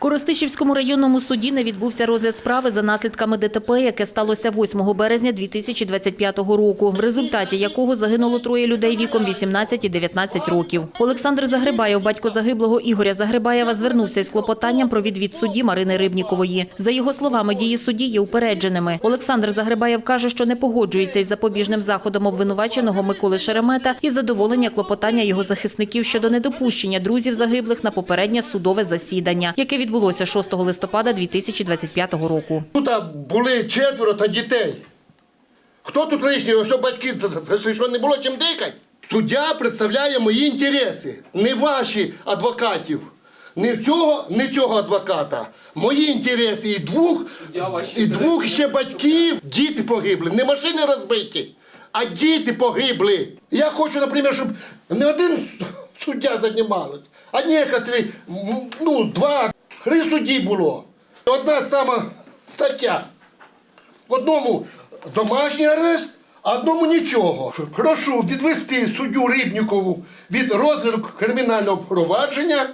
Коростишівському районному суді не відбувся розгляд справи за наслідками ДТП, яке сталося 8 березня 2025 року, в результаті якого загинуло троє людей віком 18 і 19 років. Олександр Загребаєв, батько загиблого Ігоря Загребаєва, звернувся із клопотанням про відвід судді Марини Рибнікової. За його словами, дії судді є упередженими. Олександр Загребаєв каже, що не погоджується із запобіжним заходом обвинуваченого Миколи Шеремета і задоволення клопотання його захисників щодо недопущення друзів загиблих на попереднє судове засідання, яке відбулося 6 листопада 2025 року. Тут були четверо та дітей. Хто тут лишній? Що батьки що не було чим дихати? Суддя представляє мої інтереси, не ваші адвокатів. Не цього, не цього адвоката. Мої інтереси і двох, і двох ще батьків, діти погибли. Не машини розбиті, а діти погибли. Я хочу, наприклад, щоб не один суддя займалось, а некоторі, ну, два, три судді було. Одна сама стаття. Одному домашній арест, а одному нічого. Прошу відвести суддю Рибнікову від розгляду кримінального провадження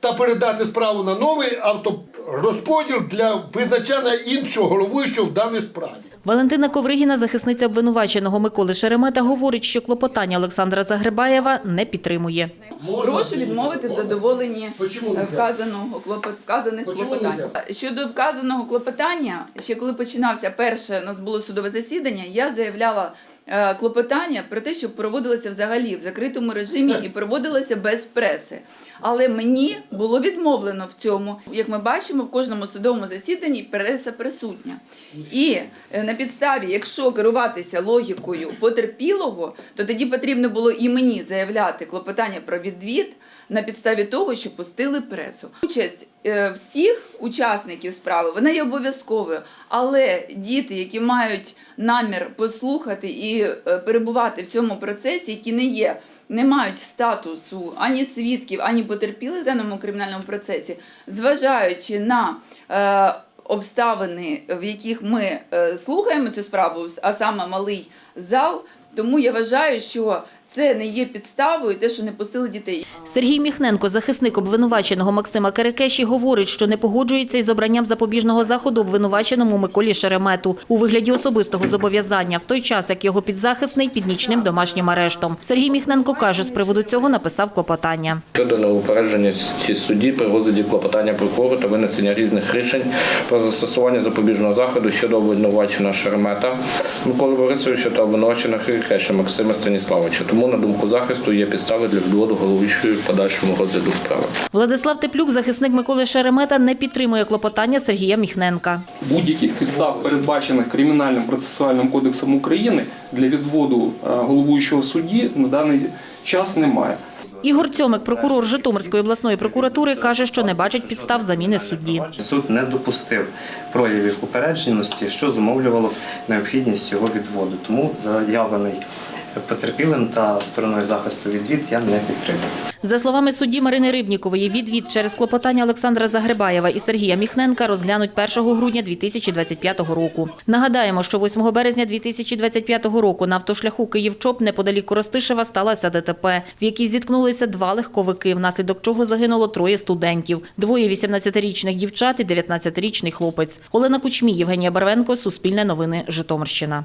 та передати справу на новий авторозподіл для визначення іншого головуючого в даній справі. Валентина Ковригіна, захисниця обвинуваченого Миколи Шеремета, говорить, що клопотання Олександра Загребаєва не підтримує. Прошу відмовити в задоволенні вказаного клопот, вказаних клопотань. Щодо вказаного клопотання, ще коли починався перше у нас було судове засідання, я заявляла клопотання про те, щоб проводилося взагалі в закритому режимі і проводилося без преси. Але мені було відмовлено в цьому. Як ми бачимо, в кожному судовому засіданні преса присутня. І е, на підставі, якщо керуватися логікою потерпілого, то тоді потрібно було і мені заявляти клопотання про відвід на підставі того, що пустили пресу. Участь е, всіх учасників справи вона є обов'язковою, але діти, які мають намір послухати і е, перебувати в цьому процесі, які не є. Не мають статусу ані свідків, ані потерпілих в даному кримінальному процесі, зважаючи на е, обставини, в яких ми е, слухаємо цю справу, а саме малий зал. Тому я вважаю, що це не є підставою, те, що не пустили дітей. Сергій Міхненко, захисник обвинуваченого Максима Керекеші, говорить, що не погоджується із обранням запобіжного заходу обвинуваченому Миколі Шеремету у вигляді особистого зобов'язання, в той час як його підзахисний під нічним домашнім арештом. Сергій Міхненко каже, з приводу цього написав клопотання. Щодо неупередженості судді при розгляді клопотання прокурору та винесення різних рішень про застосування запобіжного заходу щодо обвинуваченого Шеремета Миколи Борисовича та обвинуваченого Хирикеша Максима Станіславовича. Тому на думку захисту є підстави для відводу головуючої подальшому розгляду справи. Владислав Теплюк, захисник Миколи Шеремета, не підтримує клопотання Сергія Міхненка. будь-яких підстав, передбачених Кримінальним процесуальним кодексом України для відводу е, головуючого судді на даний час немає. Ігор Цьомик, прокурор Житомирської обласної прокуратури, каже, що не бачить підстав заміни судді. Суд не допустив проявів упередженості, що зумовлювало необхідність його відводу. Тому заявлений потерпілим та стороною захисту відвід я не підтримую. За словами судді Марини Рибнікової, відвід через клопотання Олександра Загребаєва і Сергія Міхненка розглянуть 1 грудня 2025 року. Нагадаємо, що 8 березня 2025 року на автошляху Київ-Чоп неподалік Коростишева сталося ДТП, в якій зіткнулися два легковики, внаслідок чого загинуло троє студентів. Двоє 18-річних дівчат і 19-річний хлопець. Олена Кучмій, Євгенія Барвенко, Суспільне новини, Житомирщина.